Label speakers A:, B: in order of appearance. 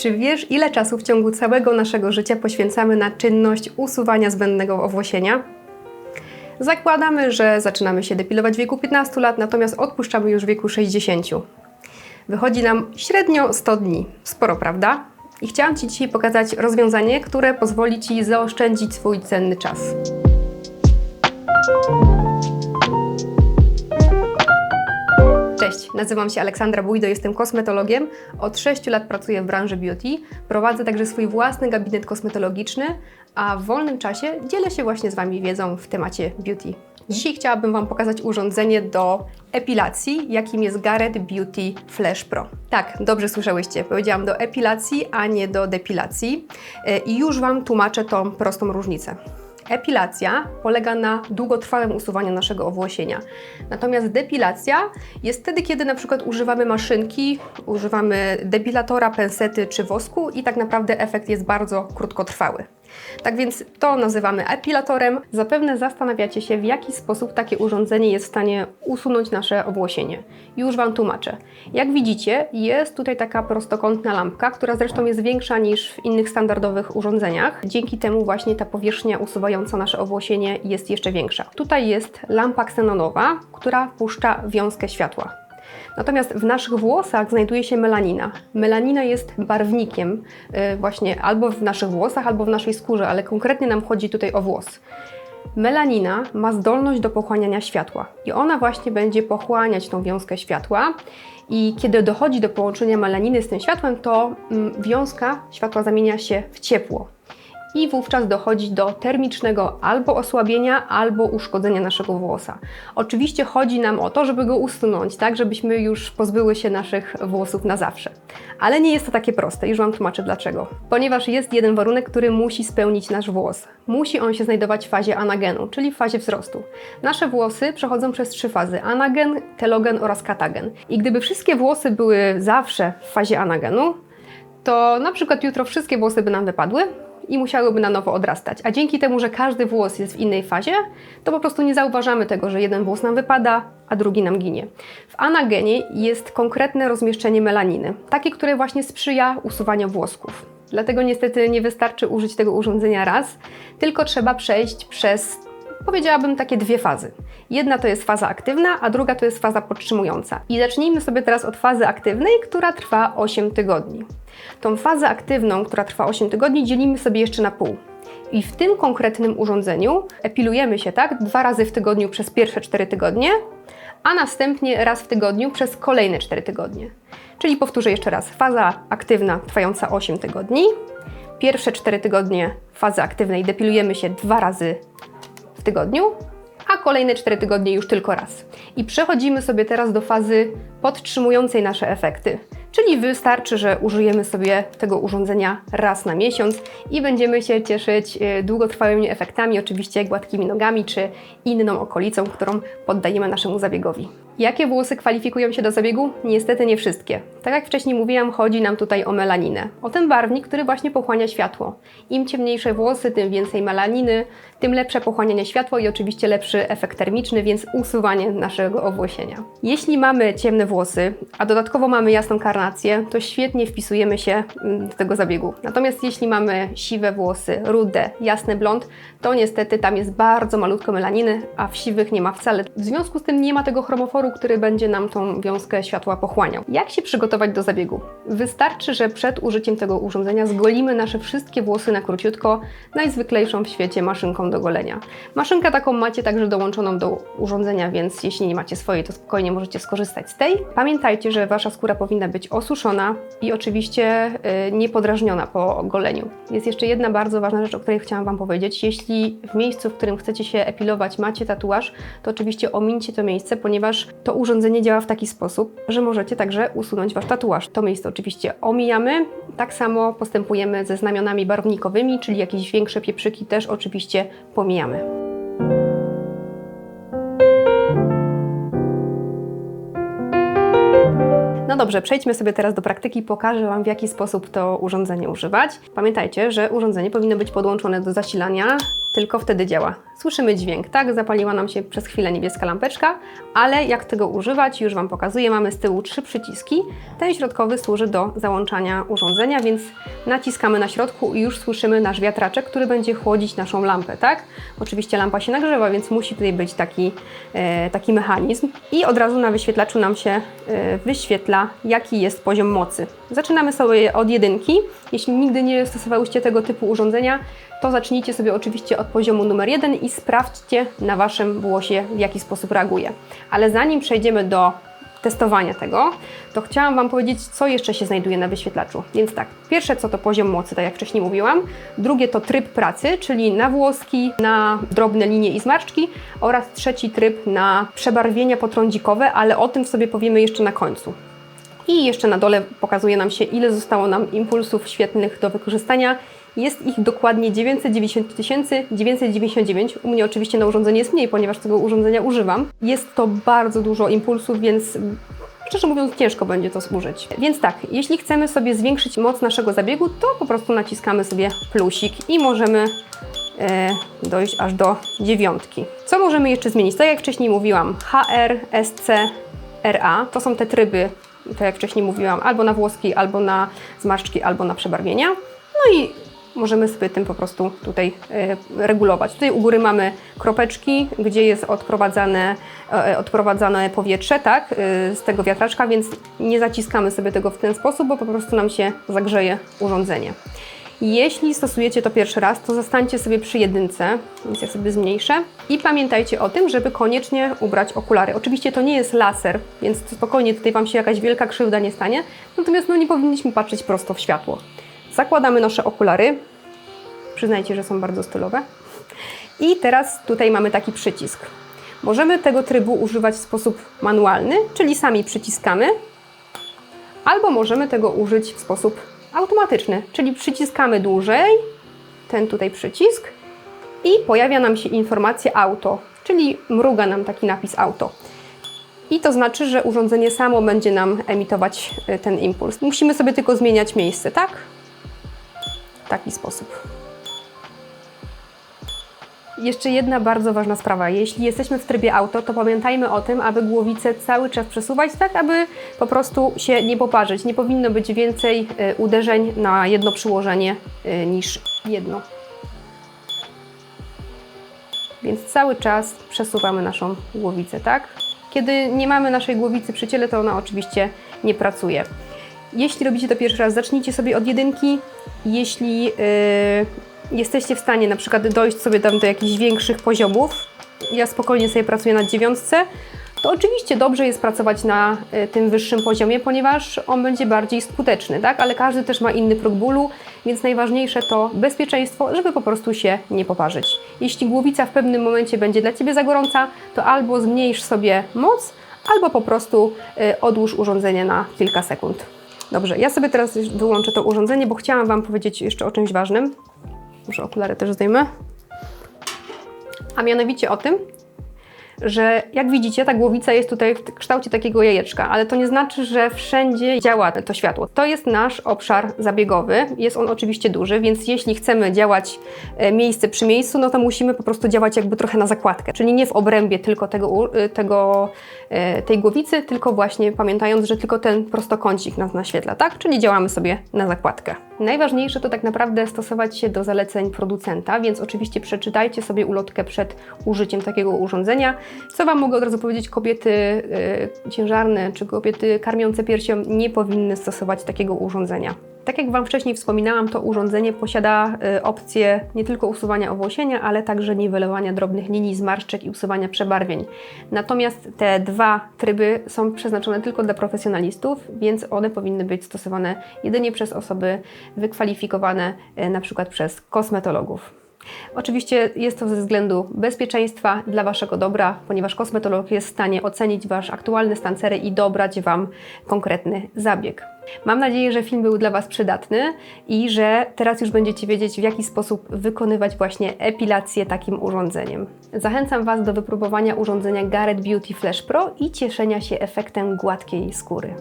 A: Czy wiesz, ile czasu w ciągu całego naszego życia poświęcamy na czynność usuwania zbędnego owłosienia? Zakładamy, że zaczynamy się depilować w wieku 15 lat, natomiast odpuszczamy już w wieku 60. Wychodzi nam średnio 100 dni. Sporo, prawda? I chciałam Ci dzisiaj pokazać rozwiązanie, które pozwoli Ci zaoszczędzić swój cenny czas. Cześć, nazywam się Aleksandra Bójdo, jestem kosmetologiem. Od 6 lat pracuję w branży beauty. Prowadzę także swój własny gabinet kosmetologiczny, a w wolnym czasie dzielę się właśnie z Wami wiedzą w temacie beauty. Dzisiaj chciałabym Wam pokazać urządzenie do epilacji, jakim jest Garrett Beauty Flash Pro. Tak, dobrze słyszałyście, powiedziałam do epilacji, a nie do depilacji. E, I już Wam tłumaczę tą prostą różnicę. Epilacja polega na długotrwałym usuwaniu naszego owłosienia. Natomiast depilacja jest wtedy, kiedy na przykład używamy maszynki, używamy depilatora, pensety czy wosku i tak naprawdę efekt jest bardzo krótkotrwały. Tak więc to nazywamy epilatorem. Zapewne zastanawiacie się, w jaki sposób takie urządzenie jest w stanie usunąć nasze owłosienie. Już Wam tłumaczę. Jak widzicie, jest tutaj taka prostokątna lampka, która zresztą jest większa niż w innych standardowych urządzeniach. Dzięki temu właśnie ta powierzchnia usuwająca nasze owłosienie jest jeszcze większa. Tutaj jest lampa ksenonowa, która puszcza wiązkę światła. Natomiast w naszych włosach znajduje się melanina. Melanina jest barwnikiem y, właśnie albo w naszych włosach, albo w naszej skórze, ale konkretnie nam chodzi tutaj o włos. Melanina ma zdolność do pochłaniania światła i ona właśnie będzie pochłaniać tą wiązkę światła. I kiedy dochodzi do połączenia melaniny z tym światłem, to mm, wiązka światła zamienia się w ciepło i wówczas dochodzi do termicznego albo osłabienia, albo uszkodzenia naszego włosa. Oczywiście chodzi nam o to, żeby go usunąć, tak, żebyśmy już pozbyły się naszych włosów na zawsze. Ale nie jest to takie proste, już Wam tłumaczę dlaczego. Ponieważ jest jeden warunek, który musi spełnić nasz włos. Musi on się znajdować w fazie anagenu, czyli w fazie wzrostu. Nasze włosy przechodzą przez trzy fazy: anagen, telogen oraz katagen. I gdyby wszystkie włosy były zawsze w fazie anagenu, to na przykład jutro wszystkie włosy by nam wypadły, i musiałyby na nowo odrastać. A dzięki temu, że każdy włos jest w innej fazie, to po prostu nie zauważamy tego, że jeden włos nam wypada, a drugi nam ginie. W anagenie jest konkretne rozmieszczenie melaniny, takie, które właśnie sprzyja usuwaniu włosków. Dlatego niestety nie wystarczy użyć tego urządzenia raz, tylko trzeba przejść przez powiedziałabym takie dwie fazy. Jedna to jest faza aktywna, a druga to jest faza podtrzymująca. I zacznijmy sobie teraz od fazy aktywnej, która trwa 8 tygodni. Tą fazę aktywną, która trwa 8 tygodni, dzielimy sobie jeszcze na pół. I w tym konkretnym urządzeniu epilujemy się tak dwa razy w tygodniu przez pierwsze 4 tygodnie, a następnie raz w tygodniu przez kolejne 4 tygodnie. Czyli powtórzę jeszcze raz: faza aktywna trwająca 8 tygodni. Pierwsze 4 tygodnie fazy aktywnej depilujemy się dwa razy w tygodniu, a kolejne 4 tygodnie już tylko raz. I przechodzimy sobie teraz do fazy podtrzymującej nasze efekty. Czyli wystarczy, że użyjemy sobie tego urządzenia raz na miesiąc i będziemy się cieszyć e, długotrwałymi efektami, oczywiście gładkimi nogami czy inną okolicą, którą poddajemy naszemu zabiegowi. Jakie włosy kwalifikują się do zabiegu? Niestety nie wszystkie. Tak jak wcześniej mówiłam, chodzi nam tutaj o melaninę. O ten barwnik, który właśnie pochłania światło. Im ciemniejsze włosy, tym więcej melaniny, tym lepsze pochłanianie światła i oczywiście lepszy efekt termiczny, więc usuwanie naszego owłosienia. Jeśli mamy ciemne włosy, a dodatkowo mamy jasną karnację, to świetnie wpisujemy się mm, do tego zabiegu. Natomiast jeśli mamy siwe włosy, rude, jasny blond, to niestety tam jest bardzo malutko melaniny, a w siwych nie ma wcale. W związku z tym nie ma tego chromoforu, który będzie nam tą wiązkę światła pochłaniał. Jak się przygotować do zabiegu? Wystarczy, że przed użyciem tego urządzenia zgolimy nasze wszystkie włosy na króciutko najzwyklejszą w świecie maszynką do golenia. Maszynkę taką macie także dołączoną do urządzenia, więc jeśli nie macie swojej, to spokojnie możecie skorzystać z tej. Pamiętajcie, że Wasza skóra powinna być osuszona i oczywiście yy, niepodrażniona po goleniu. Jest jeszcze jedna bardzo ważna rzecz, o której chciałam Wam powiedzieć. Jeśli w miejscu, w którym chcecie się epilować, macie tatuaż, to oczywiście omincie to miejsce, ponieważ to urządzenie działa w taki sposób, że możecie także usunąć Wasz tatuaż. To miejsce oczywiście omijamy. Tak samo postępujemy ze znamionami barwnikowymi, czyli jakieś większe pieprzyki też oczywiście pomijamy. No dobrze, przejdźmy sobie teraz do praktyki. Pokażę Wam, w jaki sposób to urządzenie używać. Pamiętajcie, że urządzenie powinno być podłączone do zasilania tylko wtedy działa. Słyszymy dźwięk, tak? Zapaliła nam się przez chwilę niebieska lampeczka, ale jak tego używać, już Wam pokazuję. Mamy z tyłu trzy przyciski. Ten środkowy służy do załączania urządzenia, więc naciskamy na środku i już słyszymy nasz wiatraczek, który będzie chłodzić naszą lampę, tak? Oczywiście lampa się nagrzewa, więc musi tutaj być taki, e, taki mechanizm. I od razu na wyświetlaczu nam się e, wyświetla, jaki jest poziom mocy. Zaczynamy sobie od jedynki. Jeśli nigdy nie stosowałyście tego typu urządzenia, to zacznijcie sobie oczywiście od poziomu numer jeden i sprawdźcie na Waszym włosie, w jaki sposób reaguje. Ale zanim przejdziemy do testowania tego, to chciałam Wam powiedzieć, co jeszcze się znajduje na wyświetlaczu. Więc tak, pierwsze co to poziom mocy, tak jak wcześniej mówiłam. Drugie to tryb pracy, czyli na włoski, na drobne linie i zmarszczki oraz trzeci tryb na przebarwienia potrądzikowe, ale o tym sobie powiemy jeszcze na końcu. I jeszcze na dole pokazuje nam się, ile zostało nam impulsów świetnych do wykorzystania. Jest ich dokładnie 990 999. U mnie oczywiście na urządzenie jest mniej, ponieważ tego urządzenia używam. Jest to bardzo dużo impulsów, więc szczerze mówiąc ciężko będzie to służyć. Więc tak, jeśli chcemy sobie zwiększyć moc naszego zabiegu, to po prostu naciskamy sobie plusik i możemy e, dojść aż do dziewiątki. Co możemy jeszcze zmienić? Tak jak wcześniej mówiłam, HR, SC, RA to są te tryby, tak jak wcześniej mówiłam, albo na włoski, albo na zmarszczki, albo na przebarwienia. No i możemy sobie tym po prostu tutaj e, regulować. Tutaj u góry mamy kropeczki, gdzie jest odprowadzane, e, odprowadzane powietrze tak, e, z tego wiatraczka, więc nie zaciskamy sobie tego w ten sposób, bo po prostu nam się zagrzeje urządzenie. Jeśli stosujecie to pierwszy raz, to zostańcie sobie przy jedynce, więc ja sobie zmniejszę. I pamiętajcie o tym, żeby koniecznie ubrać okulary. Oczywiście to nie jest laser, więc spokojnie tutaj Wam się jakaś wielka krzywda nie stanie, natomiast no, nie powinniśmy patrzeć prosto w światło. Zakładamy nasze okulary. Przyznajcie, że są bardzo stylowe. I teraz tutaj mamy taki przycisk. Możemy tego trybu używać w sposób manualny, czyli sami przyciskamy, albo możemy tego użyć w sposób automatyczny, czyli przyciskamy dłużej, ten tutaj przycisk i pojawia nam się informacja auto, czyli mruga nam taki napis auto. I to znaczy, że urządzenie samo będzie nam emitować y, ten impuls. Musimy sobie tylko zmieniać miejsce, tak? Taki sposób. Jeszcze jedna bardzo ważna sprawa. Jeśli jesteśmy w trybie auto, to pamiętajmy o tym, aby głowicę cały czas przesuwać, tak aby po prostu się nie poparzyć. Nie powinno być więcej y, uderzeń na jedno przyłożenie y, niż jedno. Więc cały czas przesuwamy naszą głowicę, tak? Kiedy nie mamy naszej głowicy przy ciele, to ona oczywiście nie pracuje. Jeśli robicie to pierwszy raz, zacznijcie sobie od jedynki. Jeśli yy, jesteście w stanie na przykład dojść sobie tam do jakichś większych poziomów, ja spokojnie sobie pracuję na dziewiątce, to oczywiście dobrze jest pracować na y, tym wyższym poziomie, ponieważ on będzie bardziej skuteczny, tak? Ale każdy też ma inny próg bólu, więc najważniejsze to bezpieczeństwo, żeby po prostu się nie poparzyć. Jeśli głowica w pewnym momencie będzie dla Ciebie za gorąca, to albo zmniejsz sobie moc, albo po prostu y, odłóż urządzenie na kilka sekund. Dobrze, ja sobie teraz wyłączę to urządzenie, bo chciałam Wam powiedzieć jeszcze o czymś ważnym. Muszę okulary też zdejmę. A mianowicie o tym, że jak widzicie, ta głowica jest tutaj w kształcie takiego jajeczka, ale to nie znaczy, że wszędzie działa to światło. To jest nasz obszar zabiegowy. Jest on oczywiście duży, więc jeśli chcemy działać e, miejsce przy miejscu, no to musimy po prostu działać jakby trochę na zakładkę, czyli nie w obrębie tylko tego, e, tego, e, tej głowicy, tylko właśnie pamiętając, że tylko ten prostokącik nas naświetla, tak? Czyli działamy sobie na zakładkę. Najważniejsze to tak naprawdę stosować się do zaleceń producenta, więc oczywiście przeczytajcie sobie ulotkę przed użyciem takiego urządzenia. Co Wam mogę od razu powiedzieć, kobiety y, ciężarne czy kobiety karmiące piersią nie powinny stosować takiego urządzenia. Tak jak Wam wcześniej wspominałam, to urządzenie posiada y, opcję nie tylko usuwania owłosienia, ale także niwelowania drobnych linii, zmarszczek i usuwania przebarwień. Natomiast te dwa tryby są przeznaczone tylko dla profesjonalistów, więc one powinny być stosowane jedynie przez osoby wykwalifikowane, y, na przykład przez kosmetologów. Oczywiście jest to ze względu bezpieczeństwa dla Waszego dobra, ponieważ kosmetolog jest w stanie ocenić Wasz aktualny stan cery i dobrać Wam konkretny zabieg. Mam nadzieję, że film był dla Was przydatny i że teraz już będziecie wiedzieć, w jaki sposób wykonywać właśnie epilację takim urządzeniem. Zachęcam Was do wypróbowania urządzenia Garrett Beauty Flash Pro i cieszenia się efektem gładkiej skóry.